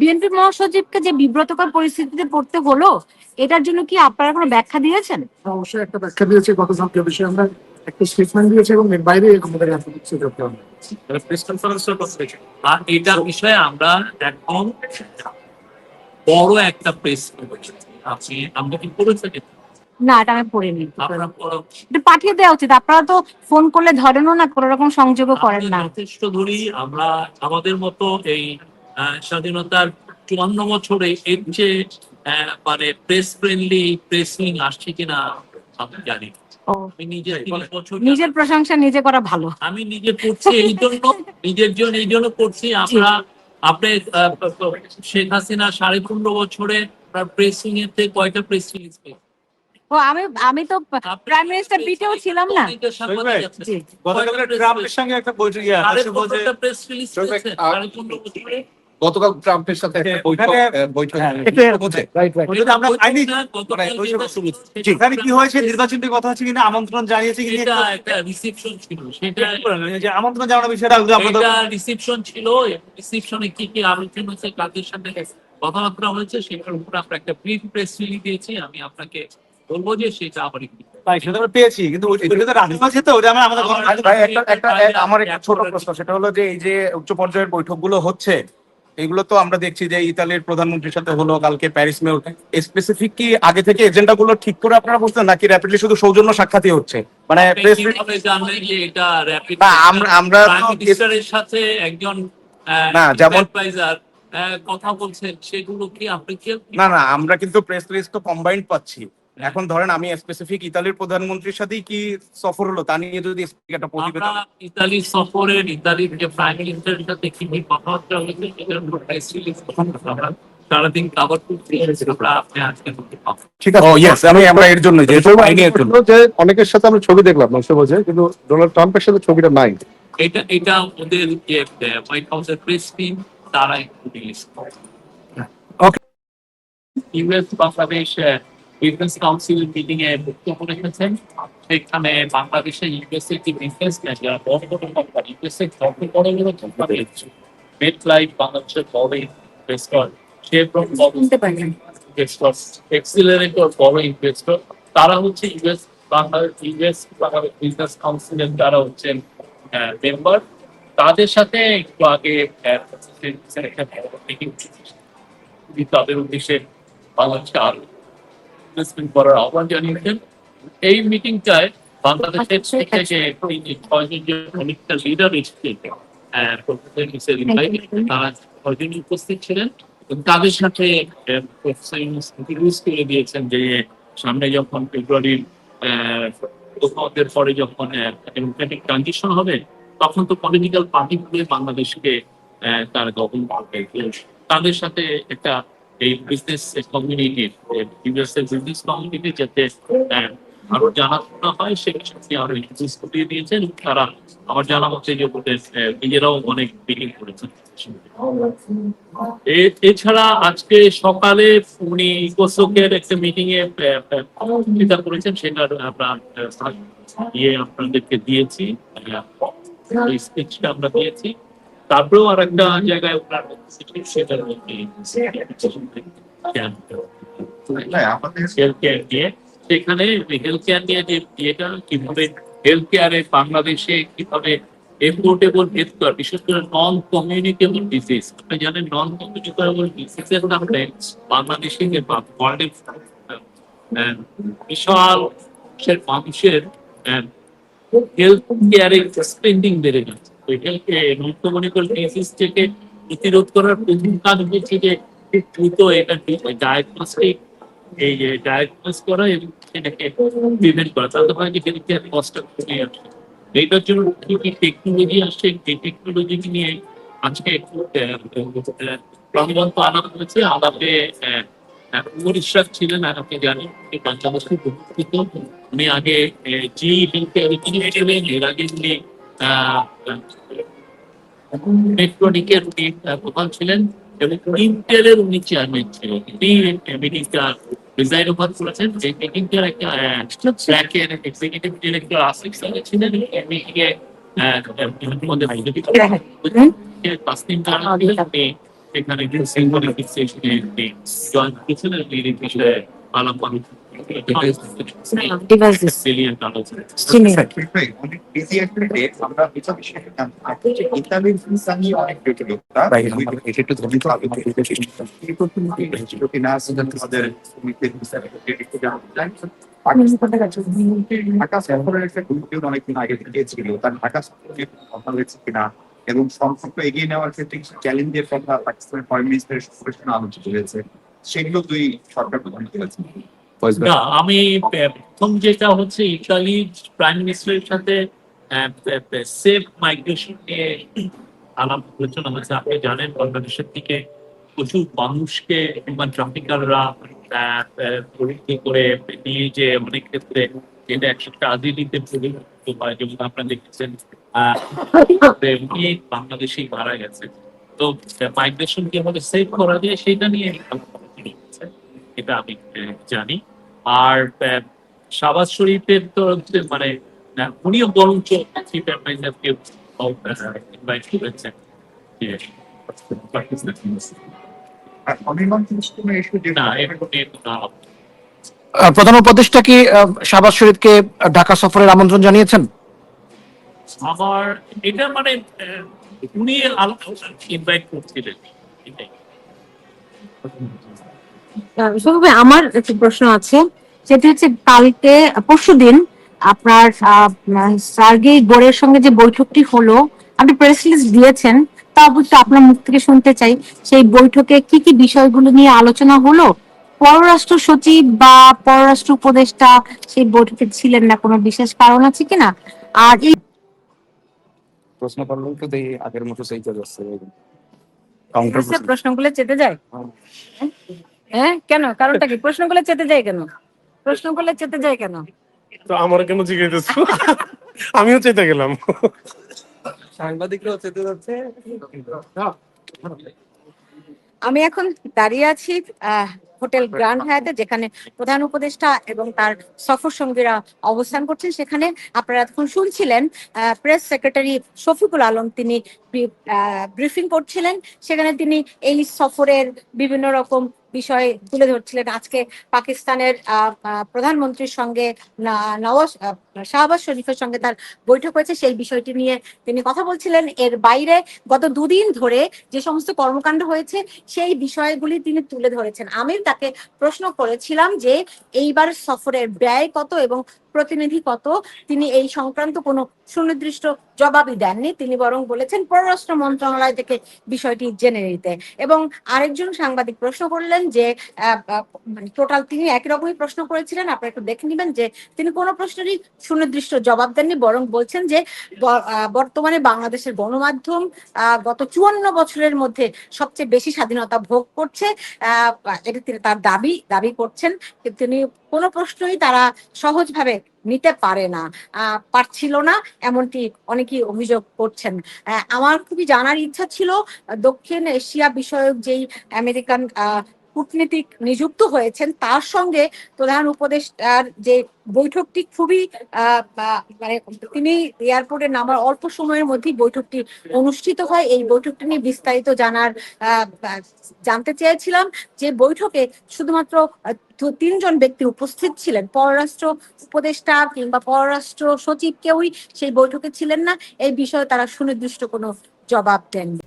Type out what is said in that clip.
BNP মহাসচিবকে যে বিব্রতকর পরিস্থিতিতে পড়তে হলো এটার জন্য কি আপনারা কোনো ব্যাখ্যা দিয়েছেন? অবশ্যই একটা ব্যাখ্যা দিয়েছে গত জাতীয় বিষয়ে আমরা একটা স্টেটমেন্ট দিয়েছি এবং এর বাইরে আমাদের এত কিছু করতে হবে প্রেস কনফারেন্সের কথা বলছি। আর এটার বিষয়ে আমরা একদম বড় একটা প্রেস আপনি আমরা কি করেছেন এটা? না এটা আমি পড়িনি। এটা পাঠিয়ে দেওয়া উচিত। আপনারা তো ফোন করলে ধরেনও না কোনো রকম সংযোগও করেন না। যথেষ্ট ধরি আমরা আমাদের মতো এই স্বাধীনতার চুয়ান্ন বছরে এর যে আহ, মানে প্রেস ফ্রেন্ডলি প্রেস উইং আসছে কিনা আমি জানি আমি নিজে বছর নিজের প্রশংসা নিজে করা ভালো। আমি নিজে করছি এই জন্য নিজের জন্য এই জন্য করছি। আমরা আপনি শেখ হাসিনা সাড়ে পনেরো বছরে প্রেসিং এর থেকে কয়টা প্রেস রিলিজ ও আমি আমি তো প্রাইম মিনিস্টার পিটেও ছিলাম না। গতকাল ট্রাম্পের সঙ্গে একটা বৈঠক বলছে প্রেস রিলিজ করেছে গতকাল ট্রাম্পের সাথে একটা বৈঠক বৈঠক হ্যাঁ, সেখানে কি হয়েছে নির্বাচনটির কথা হচ্ছে কিনা আমন্ত্রণ জানিয়েছে কিনা? রিসেপশন ছিল। সেটা আমন্ত্রণ জানানোর বিষয়টা রিসেপশন ছিল রিসেপশনে কি কি আলোচনা হয়েছে কাদের সাথে কথাবার্তা হয়েছে সেটার উপর আমরা একটা ব্রিফ প্রেস রিলিজ দিয়েছি। আমি আপনাকে বলব যে সেটা আবার তাই সেটা আমরা পেয়েছি কিন্তু ওই- তো রাজনীতি আছে তো ওটা আমরা আমাদের আমার- একটা একটা আমার একটা ছোট প্রশ্ন সেটা হলো যে এই যে উচ্চ পর্যায়ের বৈঠকগুলো হচ্ছে এগুলো তো আমরা দেখছি যে ইতালির প্রধানমন্ত্রীর সাথে হলো কালকে প্যারিস মে স্পেসিফিক কি আগে থেকে এজেন্ডা গুলো ঠিক করে আপনারা বলছেন নাকি র্যাপিডলি শুধু সৌজন্য সাক্ষাৎই হচ্ছে? মানে আমরা- আমরা সাথে একজন না, যেমন- কথা বলছেন সেগুলো কি আপনি কি না না আমরা কিন্তু প্রেস রিলিজ তো কম্বাইন্ড পাচ্ছি। এখন ধরেন আমি স্পেসিফিক ইতালির প্রধানমন্ত্রীর সাথেই কি সফর হলো? তা নিয়ে যদি একটা আমরা প্রতিবেদন ইতালি সফরের ইতালির যে প্রাইম মিনিস্টারের সাথে কি কি কথাবার্তা হয়েছে সেটার উপর প্রেস রিলিজ আমরা সারাদিন কাভার করছি আপনি আজকে ঠিক আছে। ও ইয়েস আমি আমরা এর জন্য যেহেতু আইনি জন্য যে অনেকের সাথে আমরা ছবি দেখলাম বলছে কিন্তু ডোনাল্ড ট্রাম্পের সাথে ছবিটা নাই। এটা এটা ওদের যে হোয়াইট হাউসের প্রেস টিম তারা রিলিজ করে Okay. US Bangladesh business council meeting এ বক্তব্য রেখেছেন। সেখানে বাংলাদেশে ইউএস যে বিজনেস বড় বড় কোম্পানি যত বড় বড় কোম্পানি মেট লাইফ বাংলাদেশের বড় ইনভেস্টর শেভরন ইনভেস্টর এক্সিলারেটর বড় ইনভেস্টর তারা হচ্ছে US Bangladesh US Bangladesh business কাউন্সিলের তারা হচ্ছেন মেম্বার তাদের সাথে একটু আগে তাদের উদ্দেশ্যে বাংলাদেশে আরও ইনভেস্টমেন্ট করার আহ্বান জানিয়েছেন। এই মিটিংটায় বাংলাদেশের আচ্ছা, থেকে যে ছয়জন যে অনেকটা লিডার এসেছে প্রফেসর মিসেল ইব্রাহিম, তারা ছয়জন উপস্থিত ছিলেন তাদের সাথে আহ, প্রফেসর ইউনূস introduce করে দিয়েছেন যে সামনে যখন ফেব্রুয়ারির পরে যখন ডেমোক্রেটিক ট্রানজিশন হবে তখন তো পলিটিক্যাল বাংলাদেশকে তারা গঠন করবে। তাদের সাথে একটা এই বিজনেস কমিউনিটির বিজনেস কমিউনিটি যাতে আরও জানাশোনা হয় সে আরও ইন্ট্রোডিউস করিয়ে দিয়েছেন। তারা আমার জানা মতে যে নিজেরাও অনেক মিটিং করেছেন। এছাড়া আজকে সকালে উনি ইকোসোকের একটা মিটিং এ বক্তৃতা করেছেন, সেটা আমরা ইয়ে আপনাদেরকে দিয়েছি স্পিচটা আমরা দিয়েছি। তারপরেও আর একটা জায়গায় সেটার মধ্যে সেখানে হেলথ কেয়ার নিয়ে। যে ইয়েটা কীভাবে হেলথ কেয়ারে বাংলাদেশে কীভাবে হেলথ কেয়ার বিশেষ করে নন কমিউনিকেবল ডিজিজ আপনি জানেন নন কমিউনিকেবল ডিজিজের নামে বাংলাদেশে ওয়ার্ল্ডের বিশাল মানুষের হেলথ কেয়ারে স্পেন্ডিং বেড়ে যাচ্ছে। নন কমিউনিকেবল ডিজিজ থেকে প্রতিরোধ করার প্রথম কাজ হচ্ছে যে দ্রুত এটা ডায়াগনস্টিক এই যে ডায়াগনোস করা এবং সেটাকে প্রিভেন্ট করা। তাতে হয় যে হেলথ কেয়ার কমে আসে এইটার জন্য কি কি টেকনোলজি আসছে এই টেকনোলজি নিয়ে আজকে একটু প্রাণবন্ত আলাপ হয়েছে। আলাপে উমর ছিলেন আর আপনি জানেন বাংলাদেশের উনি আগে জি হেলথ কেয়ার এর আগে উনি মেট্রোনিকের উনি প্রধান ছিলেন এবং ইন্টেলের উনি চেয়ারম্যান ছিলেন। মিটিংটা ডিজাইন ওভার করেছেন যে মিটিংটার একটা ব্ল্যাকের এক্সিকিউটিভ ডিরেক্টর আসিফ ছিলেন ছিলেন সেখানে আগে তার ঢাকা কিনা এবং সম্পর্ক এগিয়ে নেওয়ার ক্ষেত্রে চ্যালেঞ্জের কথা পাকিস্তানের ফরেন মিনিস্টারের আলোচিত হয়েছে সেগুলো দুই সরকার প্রধান না, আমি প্রথম যেটা হচ্ছে, ইতালি প্রাইম মিনিস্টারের সাথে সেফ মাইগ্রেশন নিয়ে আলাপ আলোচনা হয়েছে। আপনি জানেন, বাংলাদেশের প্রচুর মানুষকে ট্রাফিকাররা করে নিয়ে যে অনেক ক্ষেত্রে যেটা একটা ট্রাজেডিতে পরিণত হয়, যেমন আপনারা দেখেছেন অনেক মারা গেছে তো মাইগ্রেশন কীভাবে সেভ করা যায়, সেটা নিয়ে। এটা আমি জানি। আর শাহবাজ শরীফের তো মানে উনিও বরঞ্চ চিফ অ্যাডভাইজারকে ইনভাইট করেছেন। প্রধান উপদেষ্টা কি শাহবাজ শরীফকে ঢাকা সফরের আমন্ত্রণ জানিয়েছেন? আমার এটা মানে উনি ইনভাইট করছিলেন। এটাই। আমার একটি প্রশ্ন আছে। সেটি হচ্ছে কালকে পরশু দিন আপনার সার্গেই বোর্ডের সঙ্গে যে বৈঠকটি হলো আপনি প্রেস রিলিজ দিয়েছেন তা অবশ্য আপনার মুখ থেকে শুনতে চাই। সেই বৈঠকে কি কি বিষয়গুলো নিয়ে আলোচনা হলো? পররাষ্ট্র সচিব বা পররাষ্ট্র উপদেষ্টা সেই বৈঠকে ছিলেন না কোনো বিশেষ কারণ আছে কিনা? আর এই প্রশ্ন করলেও তো দেই আগের মতো সেই যাচ্ছে কাউন্টার প্রশ্নগুলো চেতে যায়। হ্যাঁ? কেন? কারণটা কি? প্রশ্নগুলো চেতে যায় কেন? প্রশ্নগুলো চেতে যায় কেন? তো আমার কেন জিজ্ঞেস আমিও চেতে গেলাম। সাংবাদিকরাও চেতে যাচ্ছে। আমি এখন দাঁড়িয়ে আছি আহ, হোটেল গ্র্যান্ড হায়াতে যেখানে প্রধান উপদেষ্টা এবং তার সফর সঙ্গীরা অবস্থান করছেন। সেখানে আপনারা এতক্ষণ শুনছিলেন প্রেস সেক্রেটারি শফিকুল আলম তিনি ব্রিফিং করছিলেন। সেখানে তিনি এই সফরের বিভিন্ন রকম বিষয় তুলে ধরছিলেন আজকে পাকিস্তানের প্রধানমন্ত্রীর সঙ্গে নওয়াজ শাহবাজ শরীফের সঙ্গে তার বৈঠক হয়েছে, সেই বিষয়টি নিয়ে তিনি কথা বলছিলেন। এর বাইরে গত দুদিন ধরে যে সমস্ত কর্মকাণ্ড হয়েছে, সেই বিষয়গুলি তিনি তুলে ধরেছেন। আমি তাকে প্রশ্ন করেছিলাম যে, এইবার সফরের ব্যয় কত এবং প্রতিনিধি কত? তিনি এই সংক্রান্ত কোনো সুনির্দিষ্ট জবাবই দেননি। তিনি বরং বলেছেন, পররাষ্ট্র মন্ত্রণালয় থেকে বিষয়টি জেনে নিতে। এবং আরেকজন সাংবাদিক প্রশ্ন করলেন যে মানে টোটাল তিনি একই রকমই প্রশ্ন করেছিলেন। আপনারা একটু দেখে নেবেন যে, তিনি কোনো প্রশ্নেরই সুনির্দিষ্ট জবাব দেননি, বরং বলছেন যে বর্তমানে বাংলাদেশের গণমাধ্যম গত চুয়ান্ন বছরের মধ্যে সবচেয়ে বেশি স্বাধীনতা ভোগ করছে। এটা তিনি তার দাবি দাবি করছেন। তিনি কোনো প্রশ্নই তারা সহজভাবে নিতে পারে না। পারছিল না, এমনটি অনেকেই অভিযোগ করছেন। আমার খুবই জানার ইচ্ছা ছিল, দক্ষিণ এশিয়া বিষয়ক যেই আমেরিকান কূটনীতিক নিযুক্ত হয়েছেন, তার সঙ্গে প্রধান উপদেষ্টার যে বৈঠকটি খুবই মানে তিনি এয়ারপোর্টে নামার অল্প সময়ের মধ্যেই বৈঠকটি অনুষ্ঠিত হয়। এই বৈঠকটি নিয়ে বিস্তারিত জানার জানতে চেয়েছিলাম যে বৈঠকে শুধুমাত্র তিনজন ব্যক্তি উপস্থিত ছিলেন। পররাষ্ট্র উপদেষ্টা কিংবা পররাষ্ট্র সচিব কেউই সেই বৈঠকে ছিলেন না। এই বিষয়ে তারা সুনির্দিষ্ট কোনো জবাব দেননি।